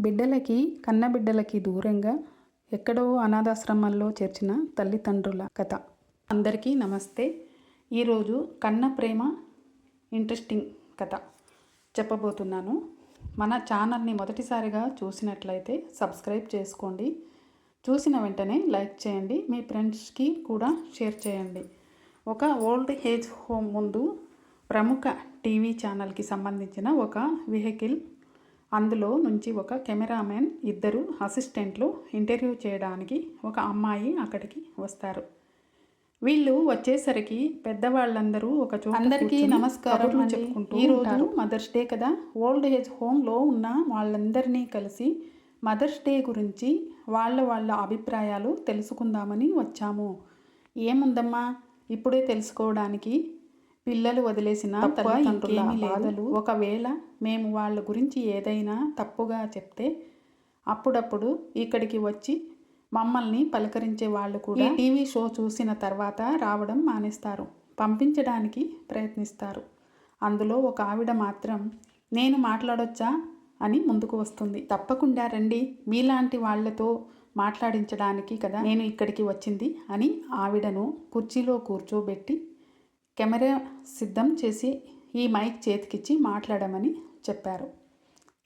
బిడ్డలకి కన్నబిడ్డలకి దూరంగా ఎక్కడో అనాథాశ్రమాల్లో చేర్చిన తల్లిదండ్రుల కథ. అందరికీ నమస్తే. ఈరోజు కన్న ప్రేమ ఇంట్రెస్టింగ్ కథ చెప్పబోతున్నాను. మన ఛానల్ని మొదటిసారిగా చూసినట్లయితే సబ్స్క్రైబ్ చేసుకోండి. చూసిన వెంటనే లైక్ చేయండి. మీ ఫ్రెండ్స్కి కూడా షేర్ చేయండి. ఒక ఓల్డ్ ఏజ్ హోమ్ ముందు ప్రముఖ టీవీ ఛానల్కి సంబంధించిన ఒక వెహికల్ అందులో నుంచి ఒక కెమెరామెన్ ఇద్దరు అసిస్టెంట్లు ఇంటర్వ్యూ చేయడానికి ఒక అమ్మాయి అక్కడికి వస్తారు. వీళ్ళు వచ్చేసరికి పెద్దవాళ్ళందరూ ఒక చోట అందరికీ నమస్కారం చెప్పుకుంటూ ఈరోజు మదర్స్ డే కదా? ఓల్డ్ ఏజ్ హోమ్లో ఉన్న వాళ్ళందరినీ కలిసి మదర్స్ డే గురించి వాళ్ళ వాళ్ళ అభిప్రాయాలు తెలుసుకుందామని వచ్చాము. ఏముందమ్మా? ఇప్పుడే తెలుసుకోవడానికి పిల్లలు వదిలేసిన తల్లిదండ్రుల బాధలు. ఒకవేళ మేము వాళ్ళ గురించి ఏదైనా తప్పుగా చెప్తే అప్పుడప్పుడు ఇక్కడికి వచ్చి మమ్మల్ని పలకరించే వాళ్ళు కూడా టీవీ షో చూసిన తర్వాత రావడం మానేస్తారు. పంపించడానికి ప్రయత్నిస్తారు. అందులో ఒక ఆవిడ మాత్రం నేను మాట్లాడొచ్చా? అని ముందుకు వస్తుంది. తప్పకుండా రండి. మీలాంటి వాళ్ళతో మాట్లాడించడానికి కదా నేను ఇక్కడికి వచ్చింది అని ఆవిడను కుర్చీలో కూర్చోబెట్టి కెమెరా సిద్ధం చేసి ఈ మైక్ చేతికిచ్చి మాట్లాడమని చెప్పారు.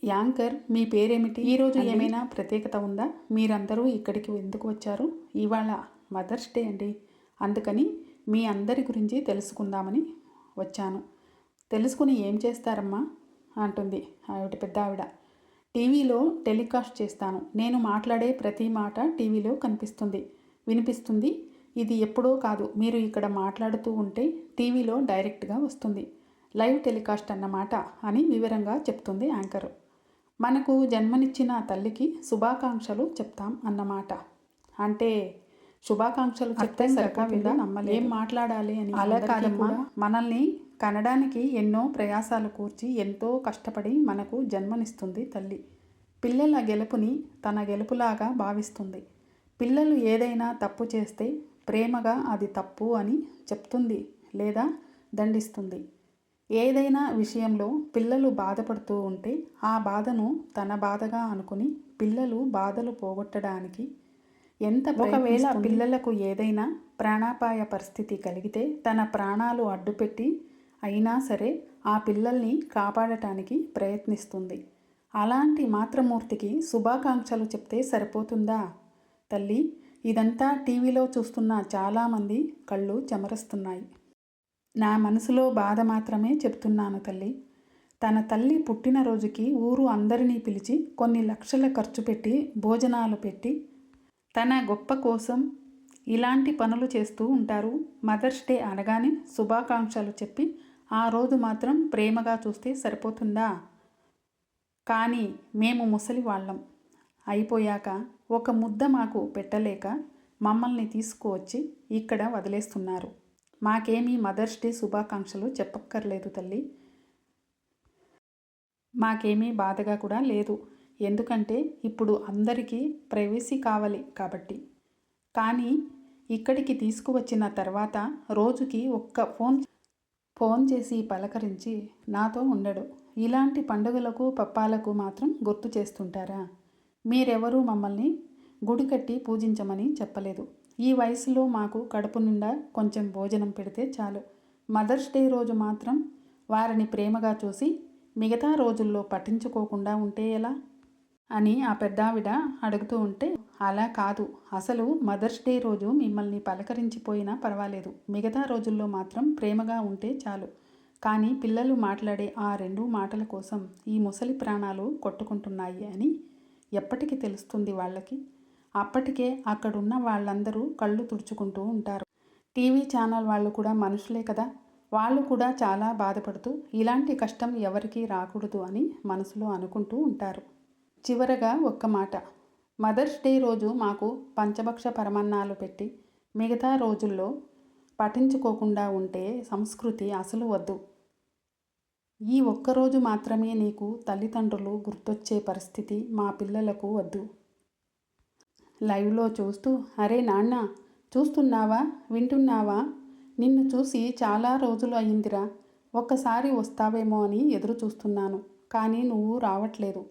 యాంకర్ మీ పేరేమిటి? ఈరోజు ఏమైనా ప్రత్యేకత ఉందా? మీరందరూ ఇక్కడికి ఎందుకు వచ్చారు? ఇవాళ మదర్స్ డే అండి. అందుకని మీ అందరి గురించి తెలుసుకుందామని వచ్చాను. తెలుసుకుని ఏం చేస్తారమ్మా? అంటుంది ఆవిడ పెద్ద ఆవిడ. టీవీలో టెలికాస్ట్ చేస్తాను. నేను మాట్లాడే ప్రతి మాట టీవీలో కనిపిస్తుంది. వినిపిస్తుంది? ఇది ఎప్పుడో కాదు. మీరు ఇక్కడ మాట్లాడుతూ ఉంటే టీవీలో డైరెక్ట్గా వస్తుంది. లైవ్ టెలికాస్ట్ అన్నమాట అని వివరంగా చెప్తుంది యాంకరు. మనకు జన్మనిచ్చిన తల్లికి శుభాకాంక్షలు చెప్తాం అన్నమాట. అంటే శుభాకాంక్షలు చెప్తే సరిపోతుందా? నమ్మలే ఏం మాట్లాడాలి అని అలా కాదమ్మా మనల్ని కనడానికి ఎన్నో ప్రయాసాలు కూర్చి ఎంతో కష్టపడి మనకు జన్మనిస్తుంది తల్లి. పిల్లల గెలుపుని తన గెలుపులాగా భావిస్తుంది. పిల్లలు ఏదైనా తప్పు చేస్తే ప్రేమగా అది తప్పు అని చెప్తుంది లేదా దండిస్తుంది. ఏదైనా విషయంలో పిల్లలు బాధపడుతూ ఉంటే ఆ బాధను తన బాధగా అనుకుని పిల్లలు బాధలు పోగొట్టడానికి ఎంత ఒకవేళ పిల్లలకు ఏదైనా ప్రాణాపాయ పరిస్థితి కలిగితే తన ప్రాణాలు అడ్డుపెట్టి అయినా సరే ఆ పిల్లల్ని కాపాడటానికి ప్రయత్నిస్తుంది. అలాంటి మాతృమూర్తికి శుభాకాంక్షలు చెప్తే సరిపోతుందా? తల్లి ఇదంతా టీవీలో చూస్తున్న చాలామంది కళ్ళు చెమరస్తున్నాయి. నా మనసులో బాధ మాత్రమే చెప్తున్నాను తల్లి. తన తల్లి పుట్టినరోజుకి ఊరు అందరినీ పిలిచి కొన్ని లక్షల ఖర్చు పెట్టి భోజనాలు పెట్టి తన గొప్ప కోసం ఇలాంటి పనులు చేస్తూ ఉంటారు. మదర్స్ డే అనగానే శుభాకాంక్షలు చెప్పి ఆ రోజు మాత్రం ప్రేమగా చూస్తే సరిపోతుందా? కానీ మేము ముసలి వాళ్ళం అయిపోయాక ఒక ముద్ద మాకు పెట్టలేక మమ్మల్ని తీసుకువచ్చి ఇక్కడ వదిలేస్తున్నారు. మాకేమీ మదర్స్ డే శుభాకాంక్షలు చెప్పక్కర్లేదు తల్లి. మాకేమీ బాధగా కూడా లేదు. ఎందుకంటే ఇప్పుడు అందరికీ ప్రైవసీ కావాలి కాబట్టి. కానీ ఇక్కడికి తీసుకువచ్చిన తర్వాత రోజుకి ఒక్క ఫోన్ ఫోన్ చేసి పలకరించి నాతో ఉండడు. ఇలాంటి పండుగలకు పప్పాలకు మాత్రం గుర్తు చేస్తుంటారా? మీరెవరూ మమ్మల్ని గుడి కట్టి పూజించమని చెప్పలేదు. ఈ వయసులో మాకు కడుపు నిండా కొంచెం భోజనం పెడితే చాలు. మదర్స్ డే రోజు మాత్రం వారిని ప్రేమగా చూసి మిగతా రోజుల్లో పట్టించుకోకుండా ఉంటే ఎలా? అని ఆ పెద్దావిడ అడుగుతూ ఉంటే అలా కాదు. అసలు మదర్స్ డే రోజు మిమ్మల్ని పలకరించిపోయినా పర్వాలేదు. మిగతా రోజుల్లో మాత్రం ప్రేమగా ఉంటే చాలు. కానీ పిల్లలు మాట్లాడే ఆ రెండు మాటల కోసం ఈ ముసలి ప్రాణాలు కొట్టుకుంటున్నాయి అని ఎప్పటికి తెలుస్తుంది వాళ్ళకి? అప్పటికే అక్కడున్న వాళ్ళందరూ కళ్ళు తుడుచుకుంటూ ఉంటారు. టీవీ ఛానల్ వాళ్ళు కూడా మనుషులే కదా? వాళ్ళు కూడా చాలా బాధపడుతూ ఇలాంటి కష్టం ఎవరికీ రాకూడదు అని మనసులో అనుకుంటూ ఉంటారు. చివరగా ఒక్క మాట. మదర్స్ డే రోజు మాకు పంచభక్ష పరమన్నాలు పెట్టి మిగతా రోజుల్లో పఠించుకోకుండా ఉంటే సంస్కృతి అసలు వద్దు. ఈ ఒక్కరోజు మాత్రమే నీకు తల్లిదండ్రులు గుర్తొచ్చే పరిస్థితి మా పిల్లలకు వద్దు. లైవ్లో చూస్తూ అరే నాన్న చూస్తున్నావా? వింటున్నావా? నిన్ను చూసి చాలా రోజులు అయిందిరా ఒక్కసారి వస్తావేమో అని ఎదురు చూస్తున్నాను. కానీ నువ్వు రావట్లేదు.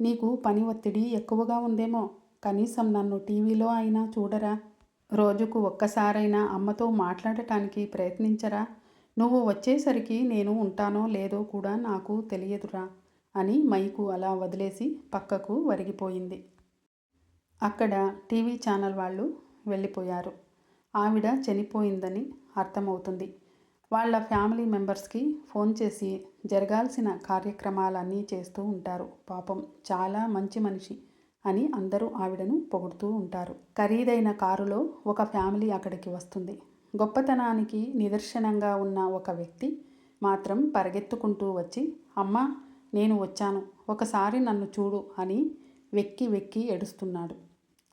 నీకు పని ఒత్తిడి ఎక్కువగా ఉందేమో. కనీసం నన్ను టీవీలో అయినా చూడరా. రోజుకు ఒక్కసారైనా అమ్మతో మాట్లాడటానికి ప్రయత్నించరా? నువ్వు వచ్చేసరికి నేను ఉంటానో లేదో కూడా నాకు తెలియదురా అని మైకు అలా వదిలేసి పక్కకు వరిగిపోయింది. అక్కడ టీవీ ఛానల్ వాళ్ళు వెళ్ళిపోయారు. ఆవిడ చనిపోయిందని అర్థమవుతుంది. వాళ్ళ ఫ్యామిలీ మెంబర్స్కి ఫోన్ చేసి జరగాల్సిన కార్యక్రమాలన్నీ చేస్తూ ఉంటారు. పాపం చాలా మంచి మనిషి అని అందరూ ఆవిడను పొగుడుతూ ఉంటారు. ఖరీదైన కారులో ఒక ఫ్యామిలీ అక్కడికి వస్తుంది. గొప్పతనానికి నిదర్శనంగా ఉన్న ఒక వ్యక్తి మాత్రం పరిగెత్తుకుంటూ వచ్చి అమ్మ నేను వచ్చాను. ఒకసారి నన్ను చూడు అని వెక్కి వెక్కి ఏడుస్తున్నాడు.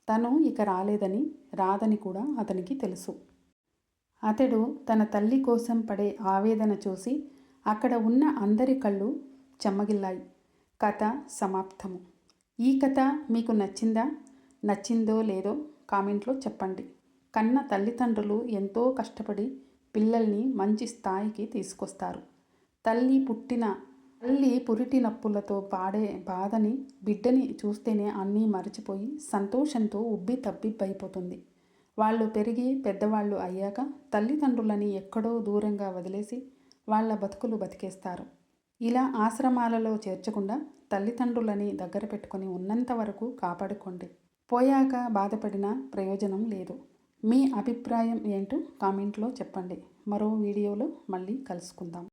తను ఇక రాలేదని రాదని కూడా అతనికి తెలుసు. అతడు తన తల్లి కోసం పడే ఆవేదన చూసి అక్కడ ఉన్న అందరి కళ్ళు చెమ్మగిల్లాయి కథ సమాప్తము. ఈ కథ మీకు నచ్చిందా? నచ్చిందో లేదో కామెంట్లో చెప్పండి. కన్న తల్లిదండ్రులు ఎంతో కష్టపడి పిల్లల్ని మంచి స్థాయికి తీసుకొస్తారు. తల్లి పుట్టిన తల్లి పురిటి నప్పులతో పాడే బాధని బిడ్డని చూస్తేనే అన్నీ మరచిపోయి సంతోషంతో ఉబ్బి తబ్బిబ్బైపోతుంది. వాళ్ళు పెరిగి పెద్దవాళ్ళు అయ్యాక తల్లిదండ్రులని ఎక్కడో దూరంగా వదిలేసి వాళ్ళ బతుకులు బతికేస్తారు. ఇలా ఆశ్రమాలలో చేర్చకుండా తల్లిదండ్రులని దగ్గర పెట్టుకొని ఉన్నంత వరకు కాపాడుకోండి. పోయాక బాధపడిన ప్రయోజనం లేదు. మీ అభిప్రాయం ఏంటో కామెంట్లో చెప్పండి. మరో వీడియోలో మళ్ళీ కలుసుకుందాం.